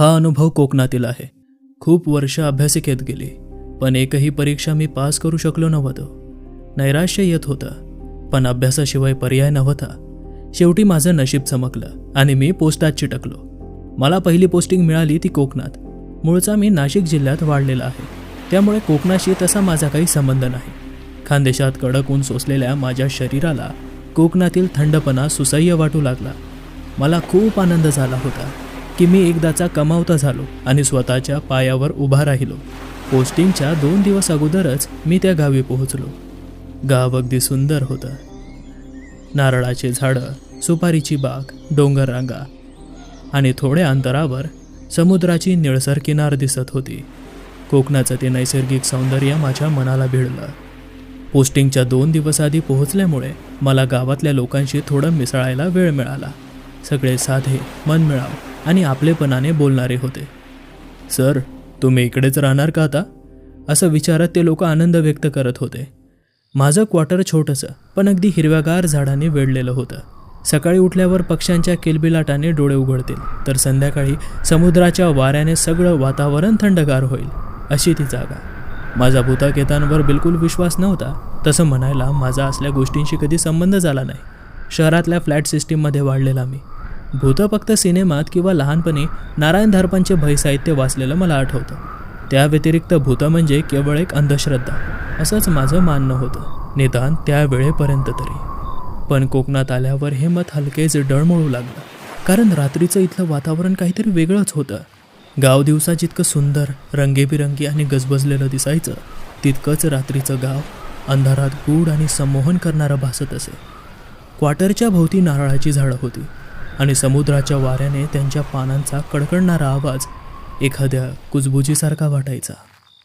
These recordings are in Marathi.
हा अनुभव कोकणातील आहे. खूप वर्ष अभ्यासिकेत गेली पण एकही परीक्षा मी पास करू शकलो नव्हतो. नैराश्य येत होतं पण अभ्यासाशिवाय पर्याय नव्हता. शेवटी माझं नशीब चमकलं आणि मी पोस्टात चिटकलो. मला पहिली पोस्टिंग मिळाली ती कोकणात. मूळचा मी नाशिक जिल्ह्यात वाढलेला आहे. त्यामुळे कोकणाशी तसा माझा काही संबंध नाही. खानदेशात कडक ऊन सोसलेल्या माझ्या शरीराला कोकणातील थंडपणा सुसह्य वाटू लागला. मला खूप आनंद झाला होता. की मी एकदाचा कमावता झालो आणि स्वतःच्या पायावर उभा राहिलो. पोस्टिंगच्या दोन दिवस अगोदरच मी त्या गावी पोहोचलो. गाव अगदी सुंदर होतं. नारळाचे झाडं सुपारीची बाग डोंगररांगा आणि थोड्या अंतरावर समुद्राची निळसर किनार दिसत होती. कोकणाचं ते नैसर्गिक सौंदर्य माझ्या मनाला भिडलं. पोस्टिंगच्या दोन दिवस आधी पोहोचल्यामुळे मला गावातल्या लोकांशी थोडं मिसळायला वेळ मिळाला. सगळे साधे मनमिळाव आणि आपलेपणाने बोलणारे होते. सर तुम्ही इकडेच राहणार का आता? असं विचारत ते लोक आनंद व्यक्त करत होते. माझं क्वार्टर छोटंसं पण अगदी हिरव्यागार झाडाने वेढलेलं होतं. सकाळी उठल्यावर पक्ष्यांच्या किलबिलाटाने डोळे उघडतील तर संध्याकाळी समुद्राच्या वाऱ्याने सगळं वातावरण थंडगार होईल अशी ती जागा. माझा भूताकेतांवर बिलकुल विश्वास नव्हता. तसं म्हणायला माझा असल्या गोष्टींशी कधी संबंध झाला नाही. शहरातल्या फ्लॅट सिस्टीममध्ये वाढलेला मी. भूतं फक्त सिनेमात किंवा लहानपणी नारायण धारपांचे भयसाहित्य वाचलेलं मला आठवतं. त्या व्यतिरिक्त भूतं म्हणजे केवळ एक अंधश्रद्धा असंच माझं मानणं होतं. निदान त्या वेळेपर्यंत तरी. पण कोकणात आल्यावर हे मत हलकेच डळमळू लागलं. कारण रात्रीचं इथलं वातावरण काहीतरी वेगळंच होतं. गाव दिवसा जितकं सुंदर रंगेबिरंगी आणि गजबजलेलं दिसायचं तितकंच रात्रीचं गाव अंधारात गूढ आणि संमोहन करणारं भासत असे. क्वार्टरच्या भोवती नारळाची झाडं होती आणि समुद्राच्या वाऱ्याने त्यांच्या पानांचा कडकडणारा आवाज एखाद्या कुजबुजीसारखा वाटायचा.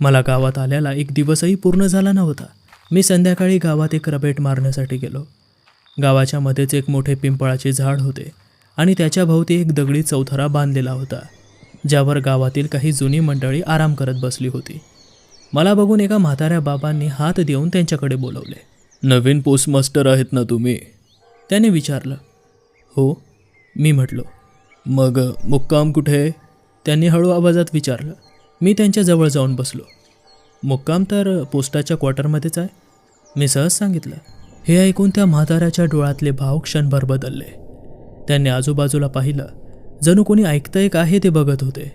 मला गावात आल्याला एक दिवसही पूर्ण झाला नव्हता. मी संध्याकाळी गावात एक रबेट मारण्यासाठी गेलो. गावाच्या मध्येच एक मोठे पिंपळाचे झाड होते आणि त्याच्या भोवती एक दगडी चौथरा बांधलेला होता ज्यावर गावातील काही जुनी मंडळी आराम करत बसली होती. मला बघून एका म्हाताऱ्या बाबांनी हात देऊन त्यांच्याकडे बोलवले. नवीन पोस्टमास्टर आहेत ना तुम्ही? त्याने विचारलं हो मी म्हटलो. मग मुक्काम कुठे? आहे त्यांनी हळू आवाजात विचारलं. मी त्यांच्याजवळ जाऊन बसलो. मुक्काम तर पोस्टाच्या क्वार्टरमध्येच आहे. मी सहज सांगितलं हे ऐकून त्या म्हाताऱ्याच्या डोळ्यातले भाव क्षणभर बदलले. त्यांनी आजूबाजूला पाहिलं. जणू कोणी ऐकतंय का हे ते बघत होते.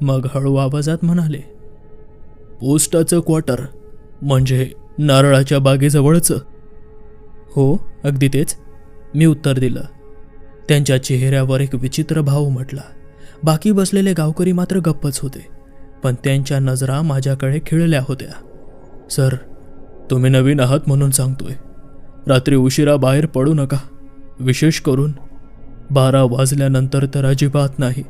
मग हळू आवाजात म्हणाले पोस्टाचं क्वार्टर म्हणजे नारळाच्या बागेजवळचं. हो अगदी तेच. मी उत्तर दिलं. त्यांच्या चेहऱ्यावर एक विचित्र भाव उमटला. बाकी बसलेले गावकरी मात्र गप्पच होते पण त्यांच्या नजरा माझ्याकडे खिळल्या होत्या. सर तुम्ही नवीन आहात म्हणून सांगतोय. रात्री उशिरा बाहेर पडू नका विशेष करून बारा वाजल्यानंतर तर अजिबात नाही.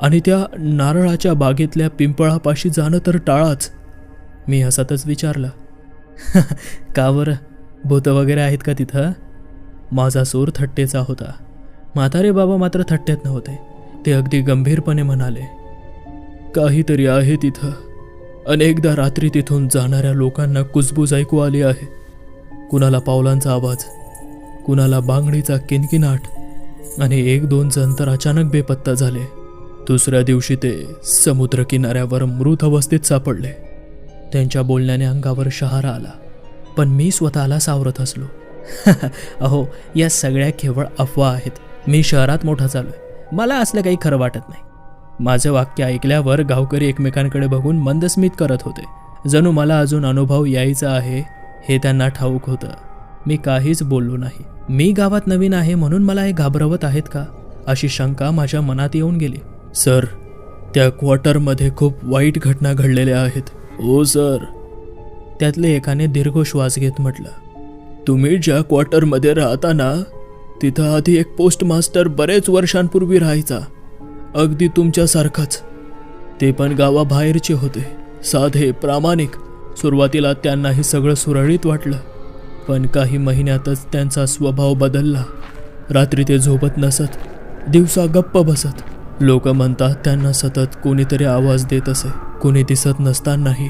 आणि त्या नारळाच्या बागेतल्या पिंपळापाशी जाणं तर टाळाच. मी हसातच विचारलं. का बरं? भूतं वगैरे आहेत का तिथं? माझा सूर थट्टेचा होता. म्हातारे बाबा मात्र थट्टेत नव्हते. ते अगदी गंभीरपणे म्हणाले काहीतरी आहे तिथं. अनेकदा रात्री तिथून जाणाऱ्या लोकांना कुजबूज ऐकू आली आहे. कुणाला पावलांचा आवाज कुणाला बांगडीचा किनकिनाट आणि एक दोन जण तर अचानक बेपत्ता झाले. दुसऱ्या दिवशी ते समुद्र किनाऱ्यावर मृत अवस्थेत सापडले. त्यांच्या बोलण्याने अंगावर शहारा आला. पण मी स्वतःला सावरत असलो. अहो या सगळ्या केवळ अफवा आहेत. मी शहरात मोठा आहे मला असलं काही खरं वाटत नाही. माझं वाक्य ऐकल्यावर गावकरी एकमेकांकडे बघून मंदस्मित करत होते. जणू मला अजून अनुभव यायचा आहे हे त्यांना ठाऊक होतं. मी काहीच बोललो नाही. मी गावात नवीन आहे म्हणून मला हे घाबरवत आहेत का? अशी शंका माझ्या मनात येऊन गेली. सर त्या क्वार्टरमध्ये खूप वाईट घटना घडलेल्या आहेत. हो सर. त्यातले एकाने दीर्घ श्वास घेत म्हटलं. तुम्ही ज्या क्वार्टरमध्ये राहता ना तिथं आधी एक पोस्टमास्टर बरेच वर्षांपूर्वी राहायचा. अगदी तुमच्यासारखाच. ते पण गावाबाहेरचे होते. साधे प्रामाणिक. सुरुवातीला त्यांना हे सगळं सुरळीत वाटलं. पण काही महिन्यातच त्यांचा स्वभाव बदलला. रात्री ते झोपत नसत. दिवसा गप्प बसत. लोक म्हणतात त्यांना सतत कोणीतरी आवाज देत असे. कोणी दिसत नसतानाही.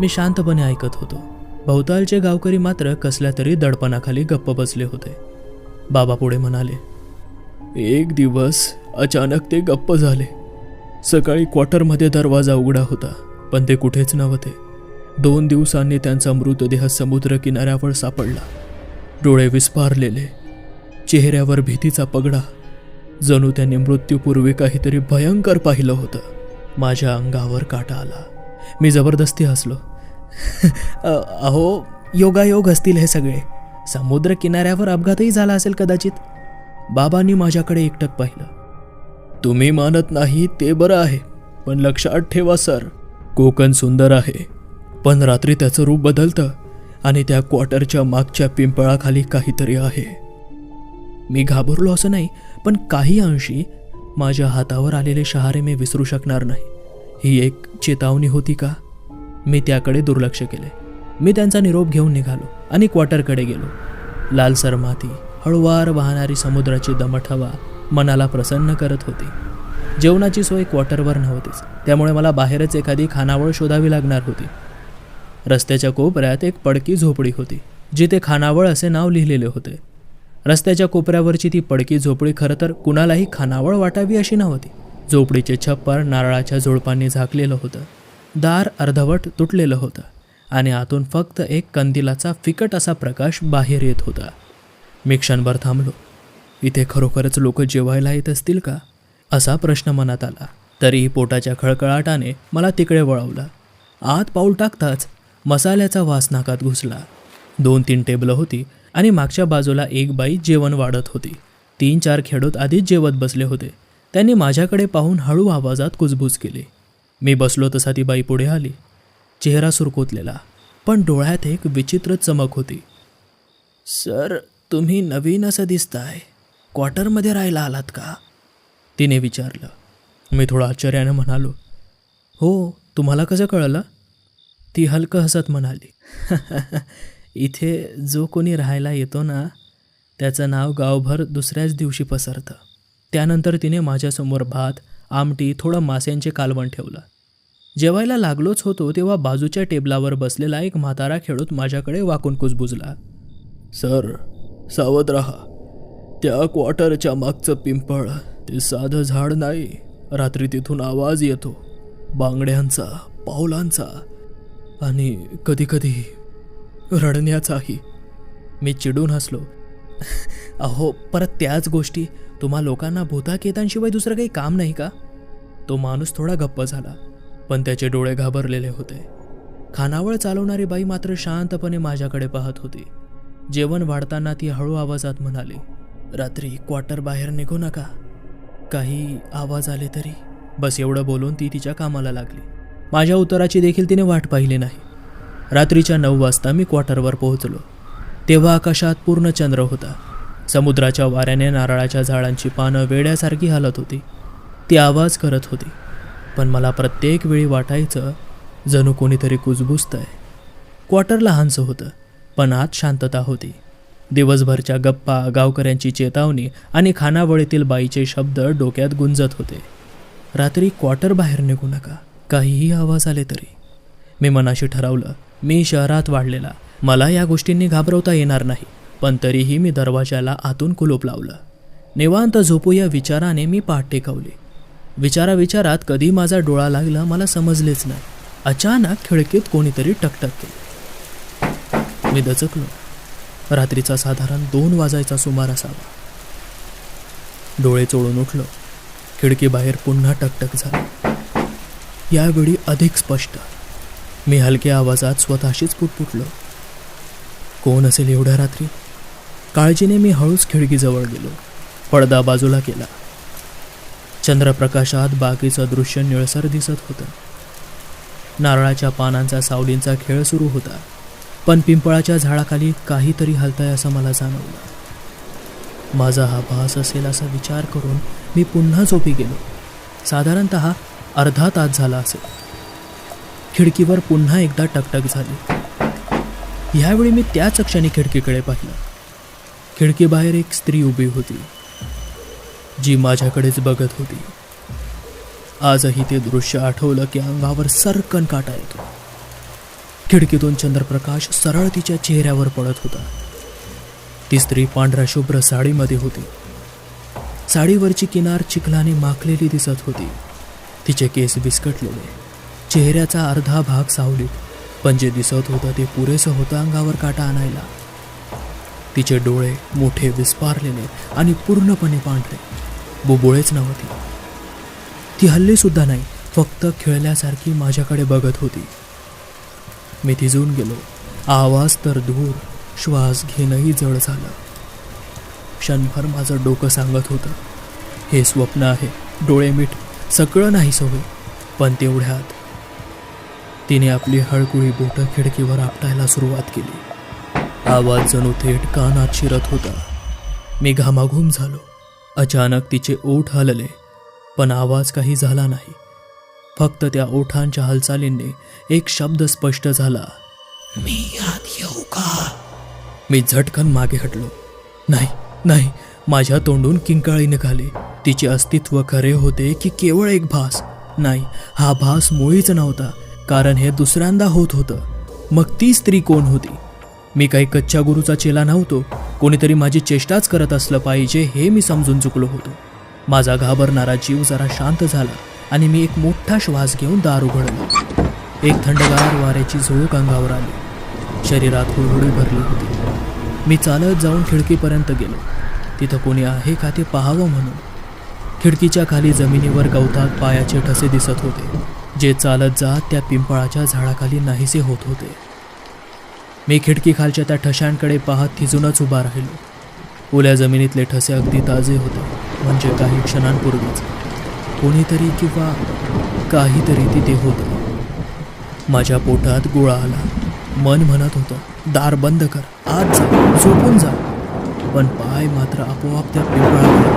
मी शांतपणे ऐकत होतो. भोवतालचे गावकरी मात्र कसल्या तरी दडपणाखाली गप्प बसले होते. बाबा पुढे म्हणाले एक दिवस अचानक ते गप्प झाले. सकाळी क्वार्टरमध्ये दरवाजा उघडा होता पण ते कुठेच नव्हते. दोन दिवसांनी त्यांचा मृतदेह समुद्र किनाऱ्यावर सापडला. डोळे विस्फारलेले चेहऱ्यावर भीतीचा पगडा. जणू त्यांनी मृत्यूपूर्वी काहीतरी भयंकर पाहिलं होतं. माझ्या अंगावर काटा आला. मी जबरदस्ती हसलो. अहो योगायोग असतील हे सगळे. समुद्र किनाऱ्यावर अपघातही झाला असेल कदाचित. बाबांनी माझ्याकडे एकटक पाहिलं. तुम्ही मानत नाही ते बरं आहे पण लक्षात ठेवा सर कोकण सुंदर आहे. पण रात्री त्याचं रूप बदलतं आणि त्या क्वार्टरच्या मागच्या पिंपळाखाली काहीतरी आहे. मी घाबरलो असं नाही पण काही अंशी माझ्या हातावर आलेले शहारे मी विसरू शकणार नाही. ही एक चेतावणी होती का? मी त्याकडे दुर्लक्ष केले. मी त्यांचा निरोप घेऊन निघालो आणि क्वार्टरकडे गेलो. लालसर माती हळुवार वाहणारी समुद्राची दमट हवा मनाला प्रसन्न करत होती. जेवणाची सोय क्वार्टरवर नव्हतीच त्यामुळे मला बाहेरच एखादी खानावळ शोधावी लागणार होती. रस्त्याच्या कोपऱ्यात एक पडकी झोपडी होती जिथे खानावळ असे नाव लिहिलेले होते. रस्त्याच्या कोपऱ्यावरची ती पडकी झोपडी खरं तर कुणालाही खानावळ वाटावी अशी नव्हती. झोपडीचे छप्पर नारळाच्या झुडपांनी झाकलेलं होतं. दार अर्धवट तुटलेलं होतं आणि आतून फक्त एक कंदिलाचा फिकट असा प्रकाश बाहेर येत होता. मी क्षणभर थांबलो. इथे खरोखरच लोक जेवायला येत असतील का? असा प्रश्न मनात आला. तरीही पोटाच्या खळखळाटाने मला तिकडे वळवलं. आत पाऊल टाकताच मसाल्याचा वास नाकात घुसला. दोन तीन टेबलं होती आणि मागच्या बाजूला एक बाई जेवण वाढत होती. तीन चार खेडूत आधीच जेवत बसले होते. त्यांनी माझ्याकडे पाहून हळू आवाजात कुजबूज केली. मी बसलो तसा ती बाई पुढे आली. चेहरा सुरकुतलेला पण डोळ्यात एक विचित्र चमक होती. सर तुम्ही नवीन असं दिसताय. क्वार्टरमध्ये राहायला आलात का? तिने विचारलं. मी थोडं आश्चर्यानं म्हणालो हो तुम्हाला कसं कळलं? ती हलकं हसत म्हणाली इथे जो कोणी राहायला येतो ना त्याचं नाव गावभर दुसऱ्याच दिवशी पसरतं. त्यानंतर तिने माझ्यासमोर भात आमटी थोडं माश्यांचे कालवण ठेवलं. जेवायला लागलोच होतो तेव्हा बाजूच्या टेबलावर बसलेला एक म्हातारा खेळूत माझ्याकडे वाकून कुजबुजला. सर सावध राहा. त्या क्वार्टरच्या मागचं पिंपळ ते साधं झाड नाही. रात्री तिथून आवाज येतो. बांगड्यांचा पावलांचा आणि कधीकधी रडण्याचाही. मी चिडून हसलो. अहो परत त्याच गोष्टी. तुम्हा लोकांना भूताकेतांशिवाय दुसरं काही काम नाही का? तो माणूस थोडा गप्प झाला पण त्याचे डोळे घाबरलेले होते. खानावळ चालवणारी बाई मात्र शांतपणे माझ्याकडे पाहत होती. जेवण वाढताना ती हळू आवाजात म्हणाली रात्री क्वार्टर बाहेर निघू नका. काही आवाज आले तरी बस एवढं बोलून ती तिच्या कामाला लागली. माझ्या उत्तराची देखील तिने वाट पाहिली नाही. रात्रीच्या नऊ वाजता मी क्वार्टरवर पोहोचलो. तेव्हा आकाशात पूर्ण चंद्र होता. समुद्राच्या वाऱ्याने नारळाच्या झाडांची पानं वेड्यासारखी हालत होती. ती आवाज करत होती पण मला प्रत्येक वेळी वाटायचं जणू कोणीतरी कुजबुजतंय. क्वार्टर लहानसं होतं पण आत शांतता होती. दिवसभरच्या गप्पा गावकऱ्यांची चेतावणी आणि खानावळीतील बाईचे शब्द डोक्यात गुंजत होते. रात्री क्वार्टर बाहेर निघू नका काहीही आवाज आले तरी. मी मनाशी ठरवलं मी शहरात वाढलेला मला या गोष्टींनी घाबरवता येणार नाही पण तरीही मी दरवाजाला आतून कुलूप लावलं. निवांत झोपू या विचाराने मी पाठ टेकवली. विचारा विचारात कधी माझा डोळा लागला मला समजलेच नाही. अचानक खिडकीत कोणीतरी टकटक केली. मी दचकलो. रात्रीचा साधारण दोन वाजायचा सुमार असावा. डोळे चोळून उठलो. खिडकीबाहेर पुन्हा टकटक झाली. यावेळी अधिक स्पष्ट. मी हलक्या आवाजात स्वतःशीच पुटपुटलो. कोण असेल एवढ्या रात्री? काळजीने मी हळूच खिडकीजवळ गेलो. पडदा बाजूला केला. चंद्रप्रकाशात बाकीचं दृश्य निळसर दिसत होतं. नारळाच्या पानांचा सावलींचा खेळ सुरू होता. पण पिंपळाच्या झाडाखाली काहीतरी हलतंय असं मला जाणवलं. माझा हा भास असेल असा विचार करून मी पुन्हा झोपी गेलो. साधारणत अर्धा तास झाला असेल. खिडकीवर पुन्हा एकदा टकटक झाली. ह्यावेळी मी त्याच क्षणी खिडकीकडे पाहिलं. खिडकीबाहेर एक स्त्री उभी होती जी माझ्याकडेच बघत होती. आजही ते दृश्य आठवलं की अंगावर सरकन काटा येतो. खिडकीतून चंद्रप्रकाश सरळ तिच्या चेहऱ्यावर पडत होता. ती स्त्री पांढऱ्या शुभ्र साडीमध्ये होती. साडीवरची किनार चिखलाने माखलेली दिसत होती. तिचे केस विस्कटलेले चेहऱ्याचा अर्धा भाग सावलीत. पण जे दिसत होतं ते पुरेसं होतं अंगावर काटा आणायला. तिचे डोळे मोठे विस्पारलेले आणि पूर्णपणे पांढरे. बुबुळेच नव्हती. ती हल्लीसुद्धा नाही फक्त खेळल्यासारखी माझ्याकडे बघत होती. मी थिजून गेलो. आवाज तर दूर श्वास घेणंही जड झालं. क्षणभर माझं डोकं सांगत होतं. हे स्वप्न आहे डोळे मीठ सगळं नाही सवय पण तेवढ्यात तिने आपली हळकुळी बोटं खिडकीवर आपटायला सुरुवात केली. आवाज जणू थेट कानात शिरत होता. मी घामाघूम झालो. अचानक तिचे ओठ हलले पण आवाज काही झाला नाही. फक्त त्या ओठांच्या हालचालींनी एक शब्द स्पष्ट झाला. मी यात येऊ का? मी झटकन मागे हटलो. नाही नाही माझ्या तोंडून किंकाळी निघाली. तिचे अस्तित्व खरे होते की केवळ एक भास? नाही हा भास मुळीच नव्हता. कारण हे दुसऱ्यांदा होत होतं. मग ती स्त्री कोण होती? मी काही कच्च्या गुरुचा चेला नव्हतो. कोणीतरी माझी चेष्टाच करत असलं पाहिजे हे मी समजून चुकलो होतो. माझा घाबरणारा जीव जरा शांत झाला आणि मी एक मोठा श्वास घेऊन दार उघडलो. एक थंडगार वाऱ्याची झुळूक अंगावर आली. शरीरात हुळहुळी भरली होती. मी चालत जाऊन खिडकीपर्यंत गेलो. तिथं कोणी आहे का ते पाहावं म्हणून. खिडकीच्या खाली जमिनीवर गवतात पायाचे ठसे दिसत होते. जे चालत जात त्या पिंपळाच्या झाडाखाली नाहीसे होत होते. मी खिडकी खालच्या त्या ठशांकडे पाहत थिजूनच उभा राहिलो. ओल्या जमिनीतले ठसे अगदी ताजे होते म्हणजे काही क्षणांपूर्वीच. कोणीतरी किंवा काहीतरी तिथे होतं. माझ्या पोटात गोळा आला. मन म्हणत होतं दार बंद कर आत जा झोपून जा. पण पाय मात्र आपोआप त्या पिंपळाकडे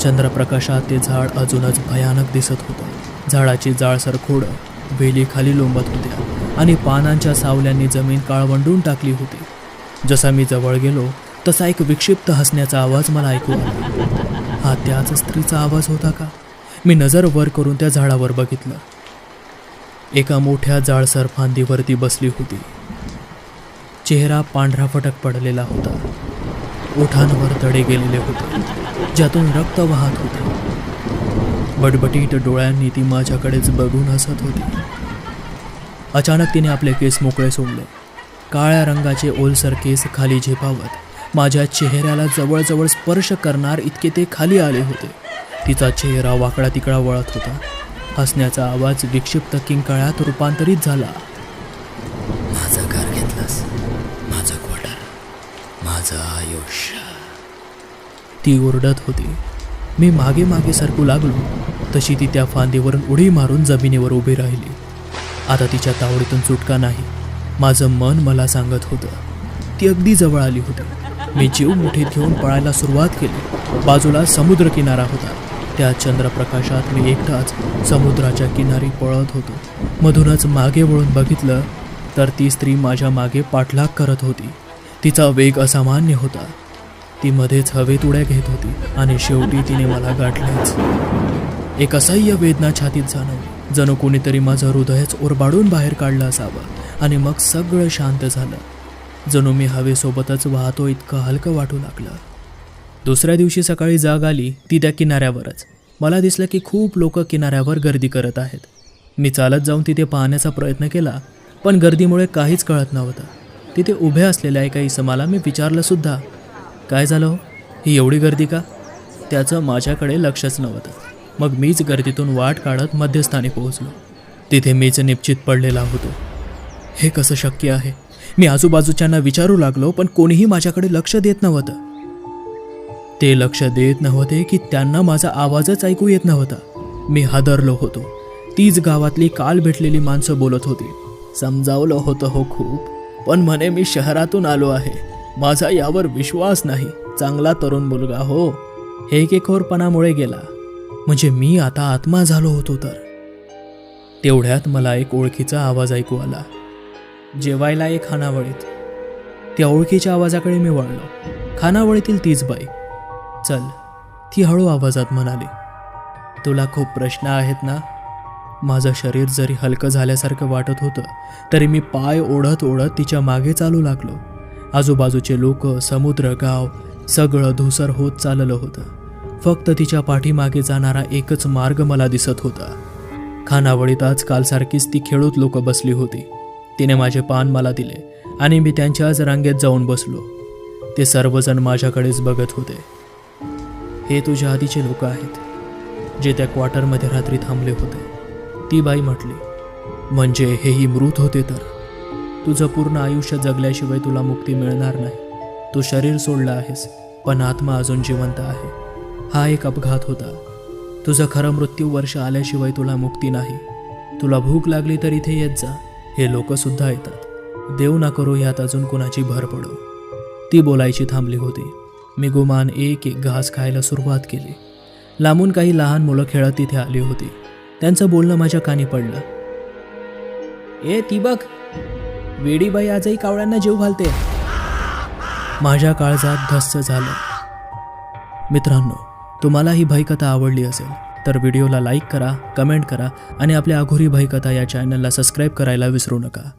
चंद्रप्रकाशात ते झाड अजूनच भयानक दिसत होतं. झाडाची जाळसर खोडं वेली खाली लोंबत होत्या आणि पानांच्या सावल्यांनी जमीन काळवंडून टाकली होती. जसा मी जवळ गेलो तसा एक विक्षिप्त हसण्याचा आवाज मला ऐकू आला. हा त्याच स्त्रीचा आवाज होता का? मी नजर वर करून त्या झाडावर बघितलं. एका मोठ्या जाळसर फांदीवरती बसली होती. चेहरा पांढरा फटक पडलेला होता. ओठांवर तडे गेलेले होते ज्यातून रक्त वाहत होते. बटबटीत डोळ्यांनी ती माझ्याकडेच बघून हसत होती. अचानक तिने आपले केस मोकळे सोडले. काळ्या रंगाचे ओलसर केस खाली झेपावत माझ्या चेहऱ्याला जवळजवळ स्पर्श करणार इतके ते खाली आले होते. तिचा चेहरा वाकडा तिकडा वळत होता. हसण्याचा आवाज विक्षिप्त किंकाळ्यात रूपांतरित झाला. माझं घर घेतलंस. माझं क्वार्टर माझं आयुष्य. ती ओरडत होती. मी मागे मागे सरकू लागलो. तशी ती त्या फांदीवरून उडी मारून जमिनीवर उभी राहिली. आता तिच्या तावडीतून सुटका नाही. माझं मन मला सांगत होतं. ती अगदी जवळ आली होती. मी जीव मुठीत घेऊन पळायला सुरुवात केली. बाजूला समुद्र किनारा होता. त्या चंद्रप्रकाशात मी एकटाच समुद्राच्या किनारी पळत होतो. मधूनच मागे वळून बघितलं तर ती स्त्री माझ्या मागे पाठलाग करत होती. तिचा वेग असामान्य होता. ती मध्येच हवेत उड्या घेत होती आणि शेवटी तिने मला गाठलेच. एक असह्य वेदना छातीत जाणवली जणू कोणीतरी माझं हृदयच ओरबाडून बाहेर काढलं असावं आणि मग सगळं शांत झालं. जणू मी हवेसोबतच वाहतो इतकं हलकं वाटू लागलं. दुसऱ्या दिवशी सकाळी जाग आली ती त्या किनाऱ्यावरच. मला दिसलं की खूप लोक किनाऱ्यावर गर्दी करत आहेत. मी चालत जाऊन तिथे पाहण्याचा प्रयत्न केला पण गर्दीमुळे काहीच कळत नव्हतं. तिथे उभ्या असलेल्या एका इसमाला मी विचारलंसुद्धा काय झालं हो? ही एवढी गर्दी का? त्याचं माझ्याकडे लक्षच नव्हतं. मग मीच गर्दीतून वाट काढत मध्यस्थानी पोहोचलो. तिथे मीच निश्चित पडलेला होतो. हे कसं शक्य आहे? मी आजूबाजूच्यांना विचारू लागलो पण कोणीही माझ्याकडे लक्ष देत नव्हतं. ते लक्ष देत नव्हते की त्यांना माझा आवाजच ऐकू येत नव्हता. मी हादरलो होतो. तीच गावातली काल भेटलेली माणसं बोलत होती. समजावलं होतं हो खूप पण म्हणे मी शहरातून आलो आहे. माझा यावर विश्वास नाही. चांगला तरुण मुलगा हो. हेकेखोरपणामुळे गेला. म्हणजे मी आता आत्मा झालो होतो तर. तेवढ्यात मला एक ओळखीचा आवाज ऐकू आला. जेवायला एक खानावळीत. त्या ओळखीच्या आवाजाकडे मी वळलो. खानावळीतील तीच बाई. चल ती हळू आवाजात म्हणाली तुला खूप प्रश्न आहेत ना? माझं शरीर जरी हलकं झाल्यासारखं वाटत होतं तरी मी पाय ओढत ओढत तिच्यामागे चालू लागलो. आजूबाजूचे लोक समुद्र गाव सगळं धुसर होत चाललं होतं. फक्त तिच्या पाठीमागे जाणारा एकच मार्ग मला दिसत होता. खानावळीत आज कालसारखीच ती खेळूत लोक बसली होती. तिने माझे पान मला दिले आणि मी त्यांच्याच रांगेत जाऊन बसलो. ते सर्वजण माझ्याकडेच बघत होते. हे तुझ्या आधीचे लोक आहेत जे त्या क्वार्टरमध्ये रात्री थांबले होते. ती बाई म्हटली म्हणजे हेही मृत होते तर? तुझं पूर्ण आयुष्य जगल्याशिवाय तुला मुक्ती मिळणार नाही. तू शरीर सोडलं आहेस पण आत्मा अजून जिवंत आहे. हा एक अपघात होता. तुझं खरं मृत्यू वर्ष आल्याशिवाय तुला मुक्ती नाही. तुला भूक लागली तर इथे येत जा. हे लोकसुद्धा येतात. देव ना करू यात अजून कोणाची भर पडो. ती बोलायची थांबली होती. मी गुमान एक एक घास खायला सुरुवात केली. लांबून काही लहान मुलं खेळत तिथे आली होती. त्यांचं बोलणं माझ्या कानी पडलं. ए ती बघ. वेडीबाई आजही कावळ्यांना जीव घालते. माझ्या काळजात धस्स झालं. मित्रांनो तुम्हाला ही भयकथा आवडली असेल तर व्हिडिओला लाईक करा कमेंट करा आणि आपल्या अघोरी भयकथा या चॅनलला सबस्क्राईब करायला विसरू नका.